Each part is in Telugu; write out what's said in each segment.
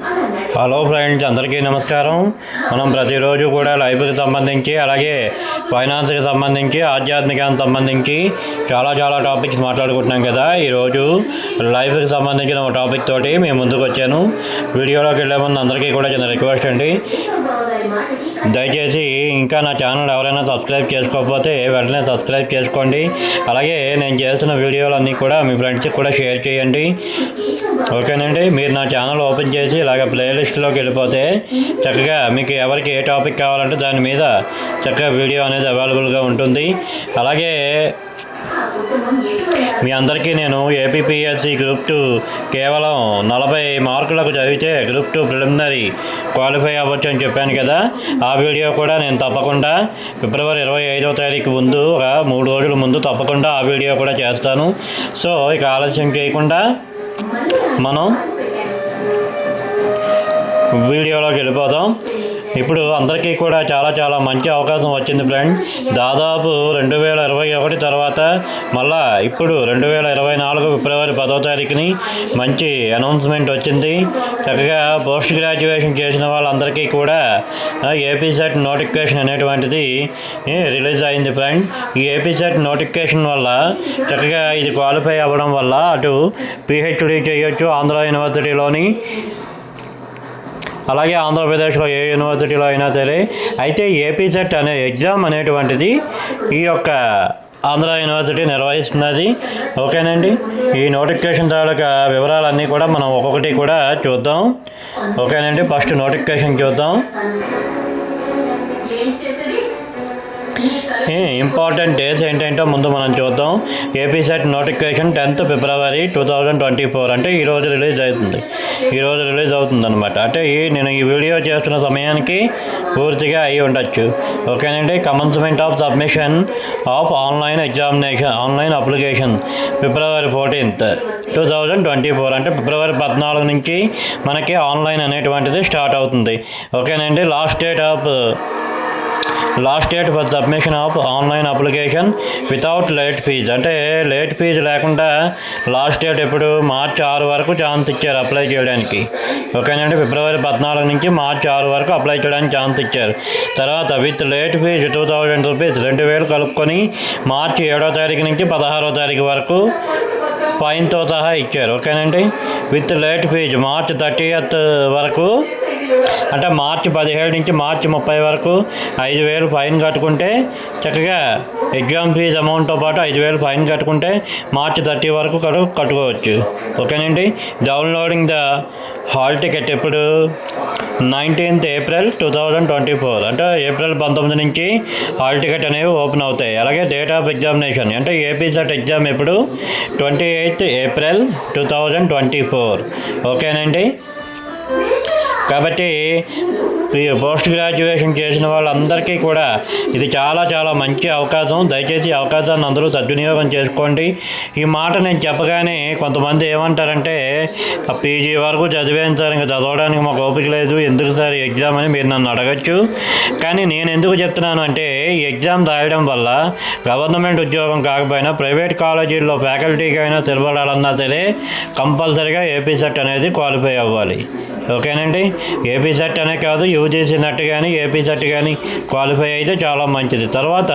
హలో ఫ్రెండ్స్ అందరికీ నమస్కారం. మనం ప్రతిరోజు కూడా లైఫ్కి సంబంధించి అలాగే ఫైనాన్స్కి సంబంధించి ఆధ్యాత్మికానికి సంబంధించి చాలా చాలా టాపిక్స్ మాట్లాడుకుంటున్నాం కదా. ఈరోజు లైఫ్కి సంబంధించిన ఒక టాపిక్ తోటి మేము ముందుకు వచ్చాను. వీడియోలోకి వెళ్ళే ముందు అందరికీ కూడా చిన్న రిక్వెస్ట్ అండి. దయచేసి ఇంకా నా ఛానల్ ఎవరైనా సబ్స్క్రైబ్ చేసుకోకపోతే వెంటనే సబ్స్క్రైబ్ చేసుకోండి. అలాగే నేను చేస్తున్న వీడియోలన్నీ కూడా మీ ఫ్రెండ్స్కి కూడా షేర్ చేయండి. ఓకేనండి? మీరు నా ఛానల్ ఓపెన్ చేసి ఇలాగ ప్లేలిస్ట్లోకి వెళ్ళిపోతే చక్కగా మీకు ఎవరికి ఏ టాపిక్ కావాలంటే దాని మీద చక్కగా వీడియో అనేది అవైలబుల్గా ఉంటుంది. అలాగే మీ అందరికీ నేను ఏపీపీఎస్సీ గ్రూప్ టూ కేవలం నలభై మార్కులకు చదివితే గ్రూప్ టూ ప్రిలిమినరీ క్వాలిఫై అవ్వచ్చు అని చెప్పాను కదా. ఆ వీడియో కూడా నేను తప్పకుండా ఫిబ్రవరి ఇరవై ఐదో తారీఖు ముందు ఒక మూడు రోజుల ముందు తప్పకుండా ఆ వీడియో కూడా చేస్తాను. సో ఇక ఆలస్యం చేయకుండా మనం వీడియోలోకి వెళ్ళిపోదాం. ఇప్పుడు అందరికీ కూడా చాలా చాలా మంచి అవకాశం వచ్చింది ఫ్రెండ్. దాదాపు రెండు వేల ఇరవై ఒకటి తర్వాత మళ్ళా ఇప్పుడు రెండు వేల ఇరవై నాలుగు ఫిబ్రవరి పదో తారీఖుని మంచి అనౌన్స్మెంట్ వచ్చింది. చక్కగా పోస్ట్ గ్రాడ్యుయేషన్ చేసిన వాళ్ళందరికీ కూడా ఏపీ సెట్ నోటిఫికేషన్ అనేటువంటిది రిలీజ్ అయింది ఫ్రెండ్. ఈ ఏపీ సెట్ నోటిఫికేషన్ వల్ల చక్కగా ఇది క్వాలిఫై అవ్వడం వల్ల అటు పిహెచ్డి చేయొచ్చు ఆంధ్ర యూనివర్సిటీలోని అలాగే ఆంధ్రప్రదేశ్లో ఏ యూనివర్సిటీలో అయినా సరే అయితే ఏపీసెట్ అనే ఎగ్జామ్ అనేటువంటిది ఈ యొక్క ఆంధ్ర యూనివర్సిటీ నిర్వహిస్తున్నది. ఓకేనండి? ఈ నోటిఫికేషన్ తాలూకా వివరాలన్నీ కూడా మనం ఒక్కొక్కటి కూడా చూద్దాం. ఓకేనండి? ఫస్ట్ నోటిఫికేషన్ చూద్దాం. ఇంపార్టెంట్ డేస్ ఏంటంటే ముందు మనం చూద్దాం. AP SET notification tenth February two thousand twenty four అంటే ఈ రోజు రిలీజ్ అవుతుంది. ఈ రోజు రిలీజ్ అవుతుంది అనమాట అంటే ఈ నేను ఈ వీడియో చేస్తున్న సమయానికి పూర్తిగా అయి ఉండొచ్చు. ఓకేనండి? Commencement of submission of online examination online application February fourteenth two thousand twenty four అంటే ఫిబ్రవరి పద్నాలుగు నుంచి మనకి ఆన్లైన్ అనేటువంటిది స్టార్ట్ అవుతుంది. ఓకేనండి? Last date of last date for submission of online application without late fees. అంటే లేట్ ఫీజు లేకుండా లాస్ట్ డేట్ ఎప్పుడు? మార్చి ఆరు వరకు ఛాన్స్ ఇచ్చారు అప్లై చేయడానికి. ఓకేనండి ఫిబ్రవరి పద్నాలుగు నుంచి మార్చి ఆరు వరకు అప్లై చేయడానికి ఛాన్స్ ఇచ్చారు. తర్వాత with late fee two thousand rupees రెండు వేలు కలుపుకొని మార్చి ఏడో తారీఖు నుంచి పదహారో తారీఖు వరకు ఫైన్తో సహా ఇచ్చారు. ఓకేనండి with late fee March thirtieth వరకు అంటే మార్చి పదిహేడు నుంచి మార్చి ముప్పై వరకు ఐదు వేలు ఫైన్ కట్టుకుంటే చక్కగా ఎగ్జామ్ ఫీజు అమౌంట్తో పాటు ఐదు వేలు ఫైన్ కట్టుకుంటే మార్చి థర్టీ వరకు కట్టు కట్టుకోవచ్చు. ఓకేనండి? డౌన్లోడింగ్ ద హాల్ టికెట్ ఎప్పుడు? Nineteenth April two thousand twenty four. అంటే ఏప్రిల్ పంతొమ్మిది నుంచి హాల్ టికెట్ అనేవి ఓపెన్ అవుతాయి. అలాగే డేట్ ఆఫ్ ఎగ్జామినేషన్. అంటే ఏపీ సెట్ ఎగ్జామ్ ఎప్పుడు? Twenty eighth April two thousand twenty four. ఓకేనండి? కాబట్టి ఈ పోస్ట్ గ్రాడ్యుయేషన్ చేసిన వాళ్ళందరికీ కూడా ఇది చాలా చాలా మంచి అవకాశం. దయచేసి ఈ అవకాశాన్ని అందరూ సద్వినియోగం చేసుకోండి. ఈ మాట నేను చెప్పగానే కొంతమంది ఏమంటారంటే పీజీ వరకు చదివాను సార్ ఇంకా చదవడానికి మాకు ఓపిక లేదు. ఎందుకు సార్ ఎగ్జామ్ అని మీరు నన్ను అడగచ్చు? కానీ నేను ఎందుకు చెప్తున్నాను అంటే ఈ ఎగ్జామ్ రాయడం వల్ల గవర్నమెంట్ ఉద్యోగం కాకపోయినా ప్రైవేట్ కాలేజీల్లో ఫ్యాకల్టీకి అయినా సిలబడాలన్నా సరే కంపల్సరీగా ఏపీ సెట్ అనేది క్వాలిఫై అవ్వాలి. ఓకేనండి? ఏపీ సెట్ అనే కాదు యూజీసీ కానీ ఏపీసెట్ కానీ క్వాలిఫై అయితే చాలా మంచిది. తర్వాత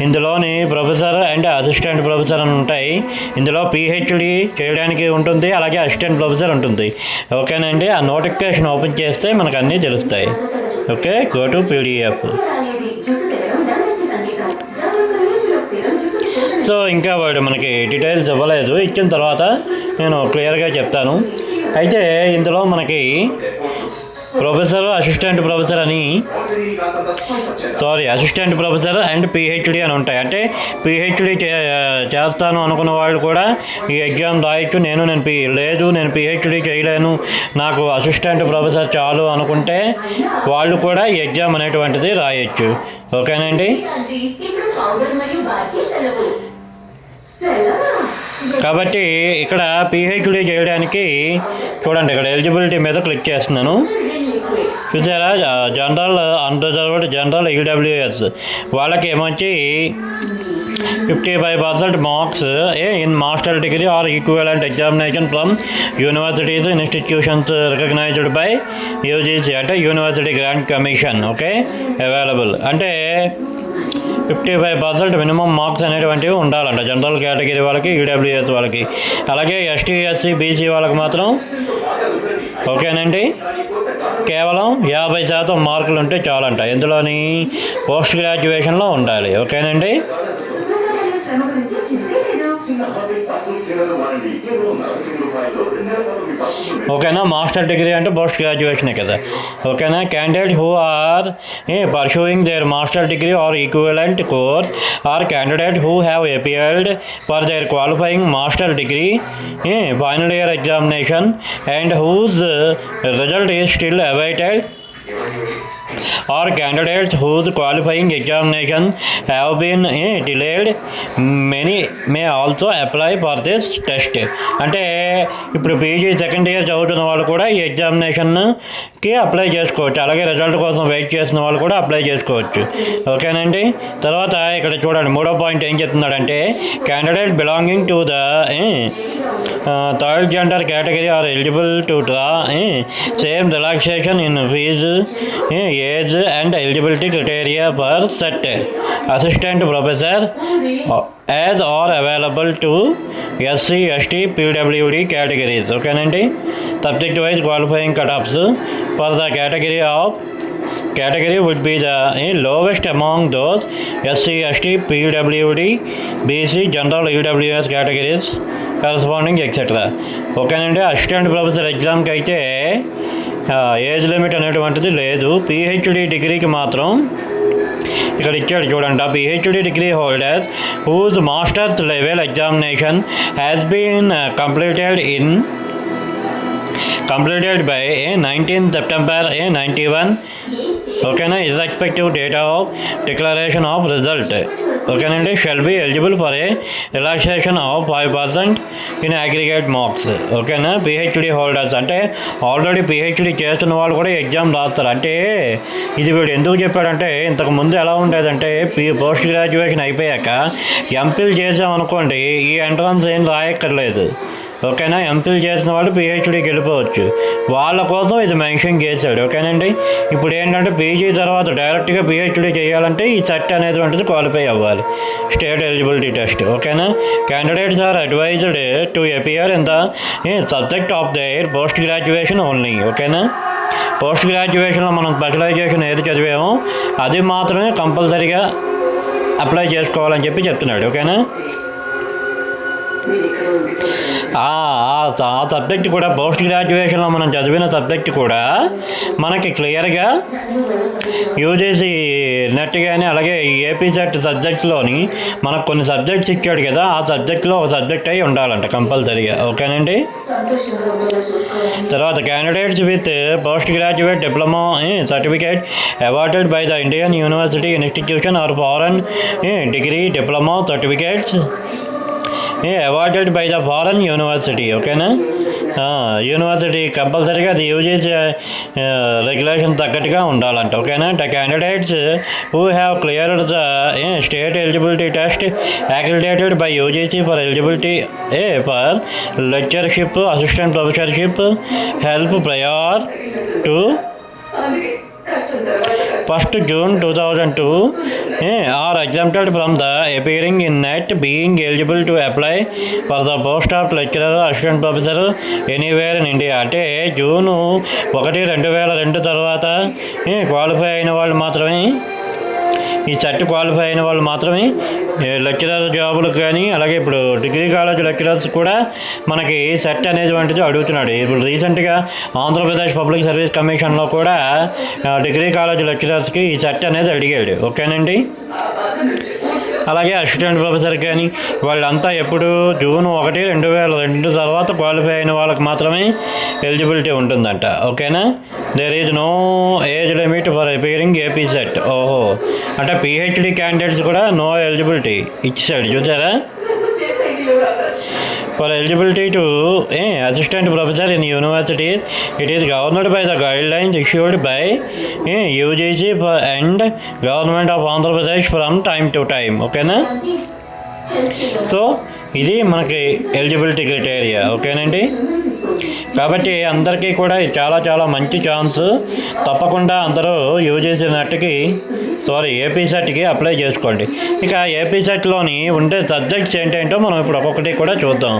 ఇందులోని ప్రొఫెసర్ అండ్ అసిస్టెంట్ ప్రొఫెసర్ అని ఉంటాయి. ఇందులో పిహెచ్డి చేయడానికి ఉంటుంది అలాగే అసిస్టెంట్ ప్రొఫెసర్ ఉంటుంది. ఓకేనండి? ఆ నోటిఫికేషన్ ఓపెన్ చేస్తే మనకు అన్నీ తెలుస్తాయి. Okay? Go to PDF so ఇంకా వాడు మనకి డీటెయిల్స్ ఇవ్వలేదు. ఇచ్చిన తర్వాత నేను క్లియర్గా చెప్తాను. అయితే ఇందులో మనకి ప్రొఫెసర్ అసిస్టెంట్ ప్రొఫెసర్ అని. Sorry assistant professor and PhD అని ఉంటాయి. అంటే పిహెచ్డి చేస్తాను అనుకున్న వాళ్ళు కూడా ఈ ఎగ్జామ్ రాయొచ్చు. నేను నేను పి లేదు నేను పిహెచ్డి చేయలేను. నాకు అసిస్టెంట్ ప్రొఫెసర్ చాలు అనుకుంటే వాళ్ళు కూడా ఈ ఎగ్జామ్ అనేటువంటిది రాయొచ్చు. ఓకేనండి? కాబట్టి ఇక్కడ పిహెచ్డి చేయడానికి చూడండి ఇక్కడ ఎలిజిబిలిటీ మీద క్లిక్ చేస్తున్నాను. చూసారా? జనరల్ అన్రిజర్వ్డ్ జనరల్ ఈడబ్ల్యూఎస్ వాళ్ళకి ఏమొచ్చి fifty five percent marks a in master degree or equivalent examination from universities institutions recognised by UGC అంటే university grant commission okay? Available. అంటే fifty five percent minimum marks అనేటువంటివి ఉండాలంట జనరల్ కేటగిరీ వాళ్ళకి ఈడబ్ల్యూఎస్ వాళ్ళకి. అలాగే ఎస్టీ ఎస్సీ బీసీ వాళ్ళకి మాత్రం ఓకేనండి. కేవలం యాభై శాతం మార్కులు ఉంటే చాలంట. ఎందులోని పోస్ట్ గ్రాడ్యుయేషన్లో ఉండాలి. ఓకేనండి? ఓకేనా మాస్టర్ డిగ్రీ అంటే పోస్ట్ గ్రాడ్యుయేషనే కదా ఓకేనా candidate who are pursuing their master degree or equivalent course or candidate who have appeared for their qualifying master degree final year examination and whose result is still awaited or candidates whose qualifying examination have been eh, delayed many may also apply for this test. అంటే ఇప్పుడు పీజీ సెకండ్ ఇయర్ చదువుతున్న వాళ్ళు కూడా ఈ ఎగ్జామినేషన్కి అప్లై చేసుకోవచ్చు. అలాగే రిజల్ట్ కోసం వెయిట్ చేసిన వాళ్ళు కూడా అప్లై చేసుకోవచ్చు. ఓకేనండి? తర్వాత ఇక్కడ చూడండి మూడో పాయింట్ ఏం చెప్తున్నాడంటే candidate belonging to the third gender category are eligible to draw same relaxation in fee age and eligibility criteria for SET assistant professor as are available to SC ST PWD categories ఓకేనండి subject wise qualifying cut for the category of category would be the eh, lowest among those SC, ST, PWD, BC, General EWS categories corresponding etcetera ఓకేనండి అసిస్టెంట్ ప్రొఫెసర్ ఎగ్జామ్కి అయితే ఏజ్ లిమిట్ అనేటువంటిది లేదు. పిహెచ్డి డిగ్రీకి మాత్రం ఇక్కడ ఇచ్చాడు చూడండి. ఆ PhD degree holders whose masters level examination has been completed in completed by a nineteen September a ninety one ఓకేనా irrespective date of declaration of result ఓకేనండి shall be eligible for a relaxation of five percent in aggregate marks ఓకేనా పిహెచ్డి హోల్డర్స్ అంటే ఆల్రెడీ పిహెచ్డి చేస్తున్న వాళ్ళు కూడా ఎగ్జామ్ రాస్తారు. అంటే ఇది వీడు ఎందుకు చెప్పాడంటే ఇంతకు ముందు ఎలా ఉండేదంటే పి పోస్ట్ గ్రాడ్యుయేషన్ అయిపోయాక ఎంపీలు చేసామనుకోండి ఈ ఎంట్రన్స్ ఏం రాయక్కర్లేదు. ఓకేనా? ఎంపీలు చేసిన వాళ్ళు పిహెచ్డీకి వెళ్ళిపోవచ్చు వాళ్ళ కోసం ఇది మెన్షన్ చేశాడు. ఓకేనండి? ఇప్పుడు ఏంటంటే పీజీ తర్వాత డైరెక్ట్గా పిహెచ్డీ చేయాలంటే ఈ సెట్ అనేటువంటిది క్వాలిఫై అవ్వాలి. State eligibility test. ఓకేనా? Candidates are advised to appear in the subject of their post graduation only ఓకేనా? పోస్ట్ గ్రాడ్యుయేషన్లో మనం స్పెషలైజేషన్ ఏది చదివామో అది మాత్రమే కంపల్సరీగా అప్లై చేసుకోవాలని చెప్పి చెప్తున్నాడు. ఓకేనా? ఆ సబ్జెక్ట్ కూడా పోస్ట్ గ్రాడ్యుయేషన్లో మనం చదివిన సబ్జెక్ట్ కూడా మనకి క్లియర్గా యూజీసీ నెట్ కానీ అలాగే ఏపీ సెట్ సబ్జెక్ట్లోని మనకు కొన్ని సబ్జెక్ట్స్ ఇచ్చాడు కదా ఆ సబ్జెక్ట్లో ఒక సబ్జెక్ట్ అయి ఉండాలంట కంపల్సరీగా ఓకేనండి? తర్వాత candidates with post graduate diploma certificate awarded by the Indian university institution or foreign degree diploma certificates awarded by the foreign university ఓకేనా యూనివర్సిటీ కంపల్సరీగా అది యూజీసీ రెగ్యులేషన్ తగ్గట్టుగా ఉండాలంట ఓకేనా the candidates who have cleared the state eligibility test accredited by UGC for eligibility a for lectureship assistant professorship held prior to first June two thousand two or exempted from the appearing in NET being eligible to apply for the post of lecturer assistant professor anywhere in India అంటే జూను ఒకటి రెండు వేల రెండు తర్వాత క్వాలిఫై అయిన వాళ్ళు మాత్రమే ఈ సర్టి క్వాలిఫై అయిన వాళ్ళు మాత్రమే లెక్చరర్ జాబులకు కానీ అలాగే ఇప్పుడు డిగ్రీ కాలేజ్ లెక్చరర్స్ కూడా మనకి సెట్ అనేటువంటిది అడుగుతున్నాడు. ఇప్పుడు రీసెంట్గా ఆంధ్రప్రదేశ్ పబ్లిక్ సర్వీస్ కమిషన్లో కూడా డిగ్రీ కాలేజ్ లెక్చరర్స్కి ఈ సెట్ అనేది అడిగాడు. ఓకేనండి? అలాగే అసిస్టెంట్ ప్రొఫెసర్ కానీ వాళ్ళంతా ఎప్పుడు జూన్ ఒకటి రెండు వేల రెండు తర్వాత క్వాలిఫై అయిన వాళ్ళకి మాత్రమే ఎలిజిబిలిటీ ఉంటుందంట. ఓకేనా? There is no age limit for appearing AP SET ఓహో. అంటే పిహెచ్డి క్యాండిడేట్స్ కూడా నో ఎలిజిబిలిటీ ఇచ్చేసాడు. చూసారా? For eligibility to a assistant professor in university it is governed by the guidelines issued by UGC and government of Andhra Pradesh from time to time ఓకేనా సో ఇది మనకి ఎలిజిబిలిటీ క్రైటీరియా ఓకేనండి? కాబట్టి అందరికీ కూడా ఇది చాలా చాలా మంచి ఛాన్స్ తప్పకుండా అందరూ యూజ్ చేసినట్టుకి సారీ ఏపీ సెట్కి అప్లై చేసుకోండి. ఇక ఏపీ సెట్లోని ఉండే సబ్జెక్ట్స్ ఏంటంటే మనం ఇప్పుడు ఒక్కొక్కటి కూడా చూద్దాం.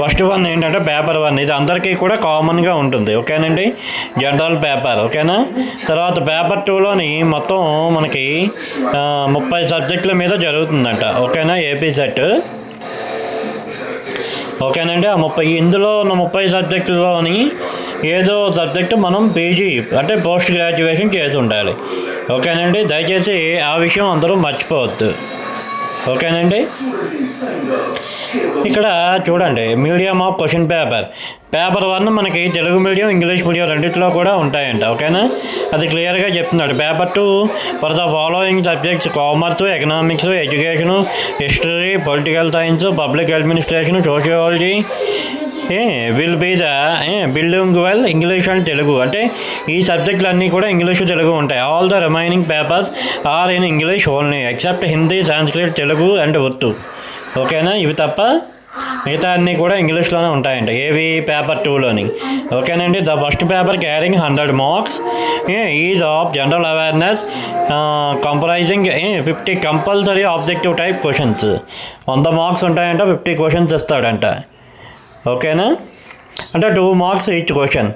ఫస్ట్ వన్ ఏంటంటే పేపర్ వన్ ఇది అందరికీ కూడా కామన్గా ఉంటుంది ఓకేనండి? జనరల్ పేపర్ ఓకేనా? తర్వాత పేపర్ టూలోని మొత్తం మనకి ముప్పై సబ్జెక్టుల మీద జరుగుతుందంట ఓకేనా? ఏపీ సెట్ ఓకేనండి ఆ ముప్పై ఇందులో ఉన్న ముప్పై సబ్జెక్టులోని ఏదో సబ్జెక్టు మనం పీజీ అంటే పోస్ట్ గ్రాడ్యుయేషన్ చేసి ఉండాలి? ఓకేనండి దయచేసి ఆ విషయం అందరూ మర్చిపోవద్దు. ఓకేనండి? ఇక్కడ చూడండి medium of question paper paper one మనకి తెలుగు మీడియం ఇంగ్లీష్ మీడియం రెండింటిలో కూడా ఉంటాయంట ఓకేనా? అది క్లియర్గా చెప్తున్నాడు. Paper two for the following subjects commerce economics education history political science public administration sociology will be the building well English and Telugu. అంటే ఈ సబ్జెక్టులన్నీ కూడా ఇంగ్లీష్ తెలుగు ఉంటాయి. All the remaining papers are in English only except Hindi Sanskrit Telugu and Urdu ఓకేనా ఇవి తప్ప మిగతా అన్నీ కూడా ఇంగ్లీష్లోనే ఉంటాయంట. ఏవి? పేపర్ టూలోని ఓకేనండి the first paper carrying hundred marks is of general awareness comprising fifty compulsory objective type questions వంద మార్క్స్ ఉంటాయంట ఫిఫ్టీ క్వశ్చన్స్ ఇస్తాడంట. ఓకేనా? అంటే టూ మార్క్స్ ఈచ్ క్వశ్చన్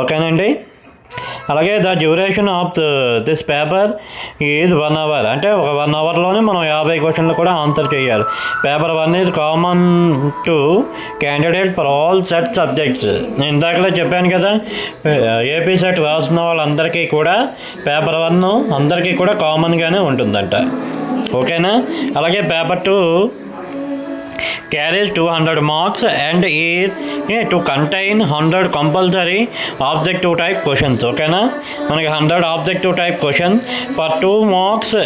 ఓకేనండి? అలాగే the duration of this paper is one hour అంటే ఒక వన్ అవర్లోనే మనం యాభై క్వశ్చన్లు కూడా ఆన్సర్ చేయాలి. Paper one is common to candidate for all set subjects నేను ఇందాకలో చెప్పాను కదా ఏపీ సెట్ రాసిన వాళ్ళందరికీ కూడా పేపర్ వన్ అందరికీ కూడా కామన్గానే ఉంటుందంట. ఓకేనా? అలాగే paper two carries 200 marks and is yeah, to contain 100 compulsory objective type questions ఓకేనా మనకి hundred objective type question for two marks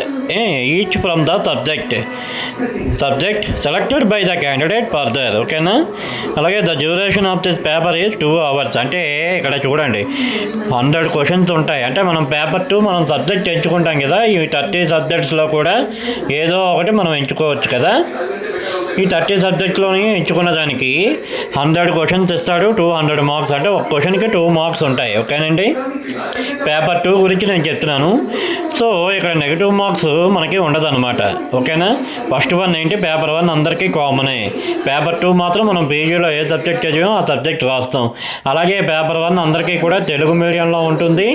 each from the subject subject selected by the candidate further ఓకేనా అలాగే the duration of this paper is two hours అంటే ఇక్కడ చూడండి హండ్రెడ్ క్వశ్చన్స్ ఉంటాయి. అంటే మనం పేపర్ టూ మనం సబ్జెక్ట్ ఎంచుకుంటాం కదా ఈ థర్టీ సబ్జెక్ట్స్లో కూడా ఏదో ఒకటి మనం ఎంచుకోవచ్చు కదా? ఈ థర్టీ సబ్జెక్ట్లోని ఎంచుకున్న దానికి హండ్రెడ్ క్వశ్చన్స్ ఇస్తాడు టూ హండ్రెడ్ మార్క్స్ అంటే ఒక క్వశ్చన్కి టూ మార్క్స్ ఉంటాయి. ఓకేనండి? పేపర్ టూ గురించి నేను చెప్తున్నాను. సో ఇక్కడ నెగిటివ్ మార్క్స్ మనకి ఉండదు అనమాట ఓకేనా? ఫస్ట్ వన్ ఏంటి? పేపర్ వన్ అందరికీ కామనే పేపర్ టూ మాత్రం మనం పీజీలో ఏ సబ్జెక్ట్ చదివామో ఆ సబ్జెక్ట్ రాస్తాం. అలాగే పేపర్ వన్ అందరికీ కూడా తెలుగు మీడియంలో ఉంటుంది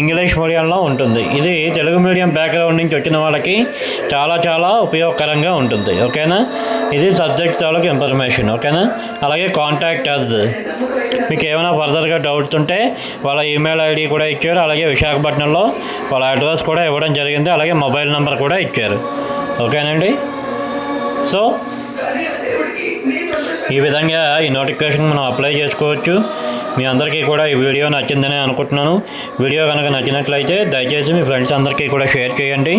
ఇంగ్లీష్ మీడియంలో ఉంటుంది. ఇది తెలుగు మీడియం బ్యాక్గ్రౌండ్ నుంచి వచ్చిన వాళ్ళకి చాలా చాలా ఉపయోగకరంగా ఉంటుంది. ఓకేనా? ఇది సబ్జెక్ట్ తాలూకు ఇన్ఫర్మేషన్ ఓకేనా? అలాగే కాంటాక్ట్ అస్ మీకు ఏమైనా ఫర్దర్గా డౌట్స్ ఉంటే వాళ్ళ ఈమెయిల్ ఐడి కూడా ఇచ్చారు. అలాగే విశాఖపట్నంలో వాళ్ళ అడ్రస్ కూడా ఇవ్వడం జరిగింది. అలాగే మొబైల్ నెంబర్ కూడా ఇచ్చారు. ఓకేనండి? సో ఈ విధంగా ఈ నోటిఫికేషన్ మనం అప్లై చేసుకోవచ్చు. మీ అందరికీ కూడా ఈ వీడియో నచ్చిందని అనుకుంటున్నాను. వీడియో కనుక నచ్చినట్లయితే దయచేసి మీ ఫ్రెండ్స్ అందరికీ కూడా షేర్ చేయండి.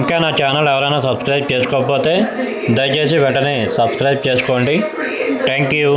ఇంకా నా ఛానల్ ఎవరైనా సబ్స్క్రైబ్ చేసుకోకపోతే దయచేసి వెంటనే సబ్స్క్రైబ్ చేసుకోండి. Thank you.